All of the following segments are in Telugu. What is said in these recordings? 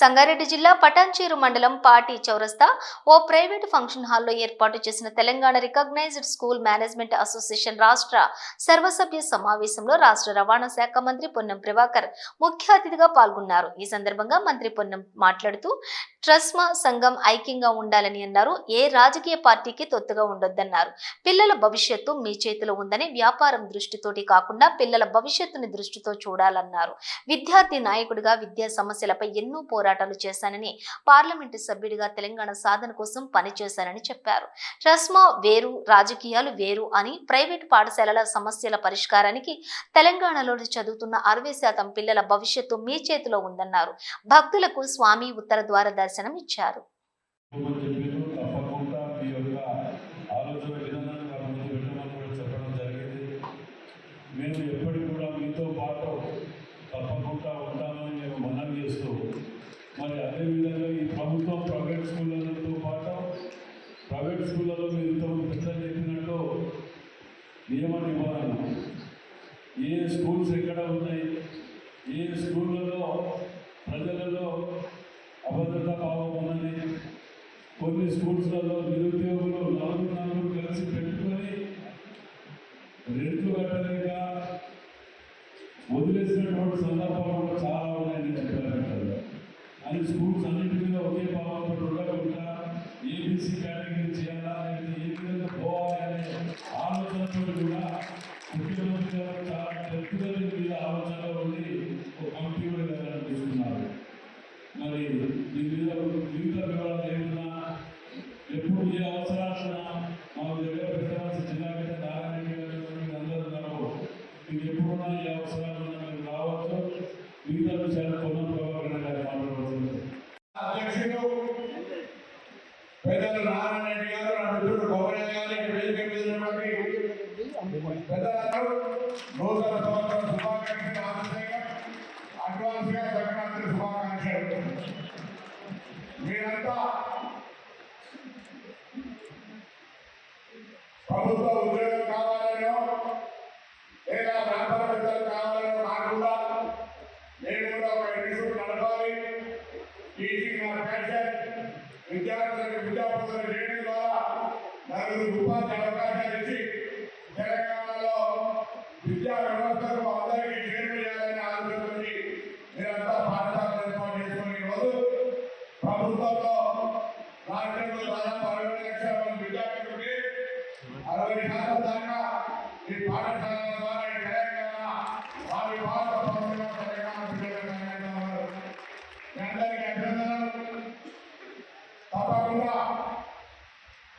సంగారెడ్డి జిల్లా పటాన్చేరు మండలం పాటి చౌరస్తా ఓ ప్రైవేటు ఫంక్షన్ హాల్లో ఏర్పాటు చేసిన Telangana recognised school management association రాష్ట్ర సర్వసభ్య సమావేశంలో రాష్ట్ర రవాణా శాఖ మంత్రి పొన్నం ప్రభాకర్ ముఖ్య అతిథిగా పాల్గొన్నారు. ఈ సందర్భంగా మంత్రి పొన్నం మాట్లాడుతూ ట్రస్మా సంఘం ఐక్యంగా ఉండాలని అన్నారు. ఏ రాజకీయ పార్టీకి తొత్తుగా ఉండొద్దన్నారు. పిల్లల భవిష్యత్తు మీ చేతిలో ఉందని వ్యాపారం దృష్టితోటి కాకుండా పిల్లల భవిష్యత్తుని దృష్టితో చూడాలన్నారు. విద్యార్థి నాయకుడిగా విద్యా సమస్యలపై ఎన్నో పోరాటాలు చేశానని పార్లమెంటు సభ్యుడిగా తెలంగాణ సాధన కోసం పనిచేశానని చెప్పారు. ట్రస్మా వేరు రాజకీయాలు వేరు అని ప్రైవేటు పాఠశాలల సమస్యల పరిష్కారానికి తెలంగాణలో చదువుతున్న అరవై శాతం పిల్లల భవిష్యత్తు మీ చేతిలో ఉందన్నారు. భక్తులకు స్వామి ఉత్తర ద్వార దర్శనం ఇచ్చారు. మేము ఎప్పటికి కూడా మీతో పాటు తప్పకుండా ఉంటామని మేము మనం చేస్తూ మరి అదేవిధంగా ఈ ప్రభుత్వం ప్రైవేట్ స్కూళ్ళతో పాటు ప్రైవేట్ స్కూళ్ళలో మీరు ఇంతకు పెద్దలు చెప్పినట్టు నియమ నిబంధన ఏ స్కూల్స్ ఎక్కడ ఉన్నాయి? ఏ స్కూళ్ళలో ప్రజలలో అభద్రతా భావం ఉన్నది? కొన్ని స్కూల్స్లలో నిరుద్యోగులు నలుగురు నలుగురు కలిసి పెట్టుకొని రెంట్లు కట్టలేక వదిలేసినటువంటి సందర్భాలు కూడా చాలా ఉన్నాయని చెప్పారు. అని స్కూల్స్ అన్నింటి మీద ఒకే భావంతో ఉండకుండా ఏబీసీ కేటగిరీ చేయాలా లేకపోతే ఏ విధంగా పోవాలి అనే ఆలోచనతో కూడా ముఖ్యమంత్రి గారు చాలా డెప్త్గా మీద ఆలోచనలో ఉండి ఒక కమిటీ కూడా వేయాలని మరి దీని మీద వివిధ వివరాలు ఏమన్నా ఎప్పుడు ఏ అవసరాలున్నా మా దగ్గర పెట్టాల్సిన జిల్లా మీద ఉన్నటువంటి పెద్దలందరూ నూతన శుభాకాంక్షలు సంక్రాంతి శుభాకాంక్షలు మీరంతా ప్రభుత్వ ఉద్యోగం కావాలనో లేదా వ్యాపార పెద్దలు కావాలనో కాకుండా నేను కూడా ఒక ఇన్స్టిట్యూట్ నడపాలి టీచింగ్ నా ప్యాషన్ విద్యార్థులకు విద్యాబోధన చేయడం ద్వారా నలుగురు ఉపాధి అవకాశాలు ఇచ్చి తెలంగాణలో విద్యా వ్యవస్థకు అందరికీ చేరువ చేయాలని ఆలోచించి మీరంతా పాఠశాలను ఏర్పాటు చేసుకుని ఈరోజు ప్రభుత్వంలో రాష్ట్రంలో దాదాపు అరవై లక్షల మంది విద్యార్థులకి అరవై శాతం దాకా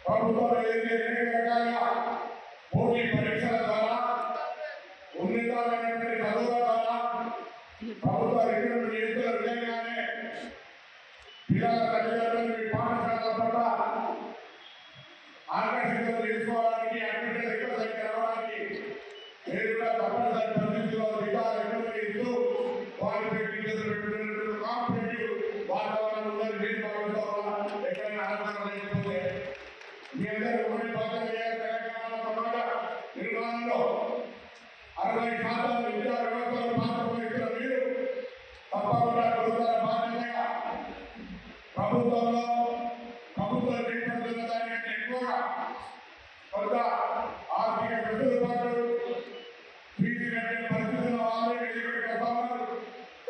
ప్రభుత్వం ఏదైతే రెండు రకాలుగా పోటీ పరీక్షల ద్వారా ఉన్నతమైనటువంటి చదువుల ద్వారా ప్రభుత్వ విధంగానే పిల్లల తల్లిదండ్రులు మీ అందరూ ఉమ్మడి భాగంగా తెలంగాణ సమాజ నిర్మాణంలో అరవై శాతం విద్యా వ్యవస్థలో పాత్ర వహిస్తున్న మీరు తప్పకుండా గురుతర బాధ్యతగా ప్రభుత్వంలో ప్రభుత్వ నిర్బంధుల దానికంటే ఎక్కువగా కొంత ఆర్థిక వెసులుబాటు ఫీజు కట్టే పరిస్థితుల వాళ్ళే ఎదుగుడికి వస్తా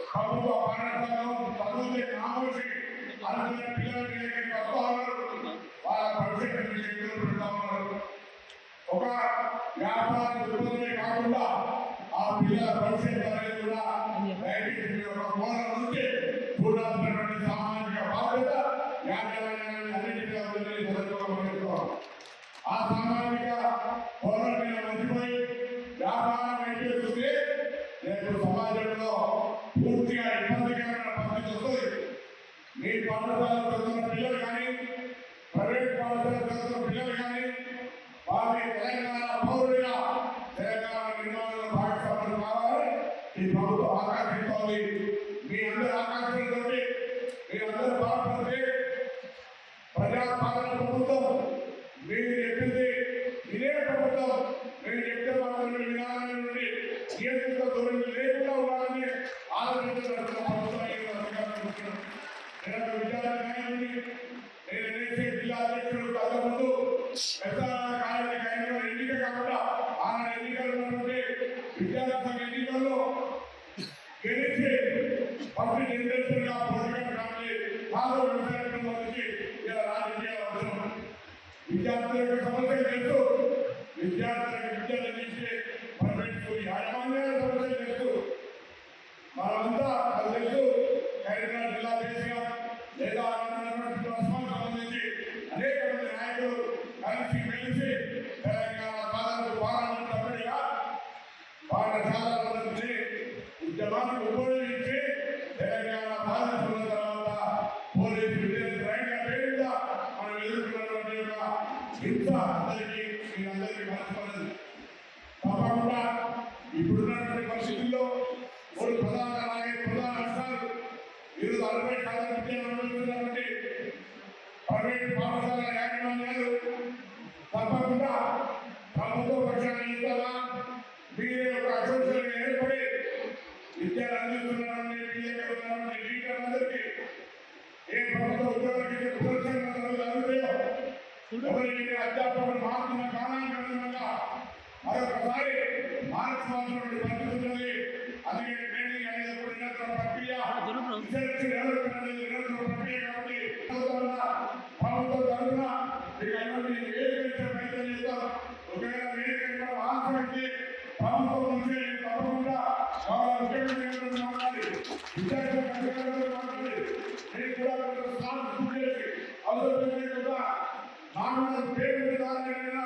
ప్రభుత్వ పాఠశాలలో చదువుతే నామోషి అనుకునే పిల్లల దగ్గరికి ఒక వ్యాపార దృక్పథమే కాకుండా ఆ పిల్లల భవిష్యత్తు అనేది కూడా దయచేసి మీరు ఒక కోణం నుంచి చూడాల్సినటువంటి సామాజిక బాధ్యత యాజమాన్యాన్ని అన్నింటిగా ఉందని సందర్భంగా ఆ సామాజిక కోణం మీద మర్చిపోయి వ్యాపారం అయితే చూస్తే రేపు సమాజంలో పూర్తిగా ఇబ్బందికరమైన పరిస్థితి వస్తుంది. మీ పాఠశాల చదువుతున్న పిల్లలు కానీ ప్రభుత్వం మీరు చెప్పింది ఇదే ప్రభుత్వం. మేము చెప్తే మాత్రం విధానం నుండి నియంత్రిత ధోరణి లేకుండా ఉండాలని ఆలోచించిన ప్రభుత్వం నేను విద్యార్థి నేను ఎన్ఎస్సీ జిల్లా అధ్యక్షుడు కాకముందు పెద్ద ఫస్ట్ జనరేషన్గా పొలిటికల్ ఫ్యామిలీ వచ్చి ఇలా రాజకీయాలు అవసరం విద్యార్థుల యొక్క సమస్యలు తెలుసు. విద్యార్థులకు విద్యను అందించే ప్రైవేట్ స్కూల్ యాజమాన్యాల సమస్యలు తెలుసు. మనమంతా అది తెలుసు. కరీంనగర్ జిల్లా లేదా సంబంధించి అనేక మంది నాయకులు కలిసి మెలిసి తెలంగాణ సాధనకు పార్లమెంట్ సభ్యుడిగా ఉపయోగించి తర్వాత పోలీసు విద్యార్థి రైట్ల పేరుగా మనం ఎదుర్కొన్నటువంటి యొక్క హింస అందరికీ మీ అందరికీ తప్పకుండా ఇప్పుడున్నటువంటి పరిస్థితుల్లో మూడు ప్రధాన అలాగే ప్రధాన అంశాలు ఈరోజు అరవై శాతం విద్యను ఎవరైతే అధ్యాపకులు మారుతున్న కాలానికి మరొకసారి మార్చుకోవాల్సినటువంటి పరిస్థితి ఉన్నది అందుకే ట్రైనింగ్ అనేది నిరంతర ప్రక్రియ. రీసెర్చ్ డెవలప్మెంట్ అనేది నిరంతర ప్రక్రియ కాబట్టి ప్రభుత్వం తరఫున మీకు అటువంటి వేదిక ప్రయత్నం చేస్తాం. ఒకవేళ వేదిక కూడా ఆశ్రయించి ప్రభుత్వం నుంచి తప్పకుండా మాట్లాడి మాట్లాడి నేను కూడా చేసి కూడా పేరు విధానమైన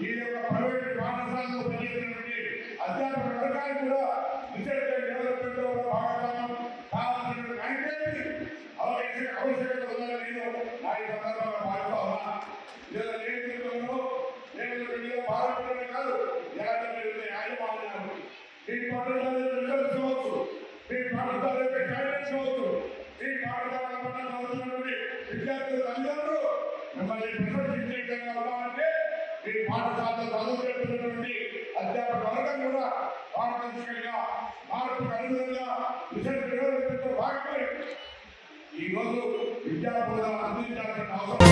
ఈ యొక్క ప్రైవేట్ పాఠశాలలో పనిచేసినటువంటి అధ్యాపక వర్గానికి కూడా రీసెర్చ్ అండ్ డెవలప్మెంట్లో భాగస్వామ్యం కావాల్సినటువంటి కనెక్టివిటీ అవసరం ఉందని నేను నా ఈ సందర్భంగా భావిస్తా ఉన్నా. ఇలా నేతృత్వంలో నేతృత్వంలో పాల్గొనడమే కాదు యాజమాన్యం యాజమాన్యం ఈ రిజల్ట్స్ ఈ పాఠశాల యొక్క గైడెన్స్ ఈ పాఠశాల పట్ల విద్యార్థుల తల్లిదండ్రులు మిమ్మల్ని ప్రశంసించే విధంగా ఉన్నామంటే ఈ పాఠశాలలో చదువు చెప్తున్నటువంటి అధ్యాపక వర్గం కూడా పారదర్శకంగా మార్పుకు అనుగుణంగా రిసల్ట్ డెవలప్మెంట్ భాగమై ఈ రోజు విద్యార్థులు అందించాల్సిన అవసరం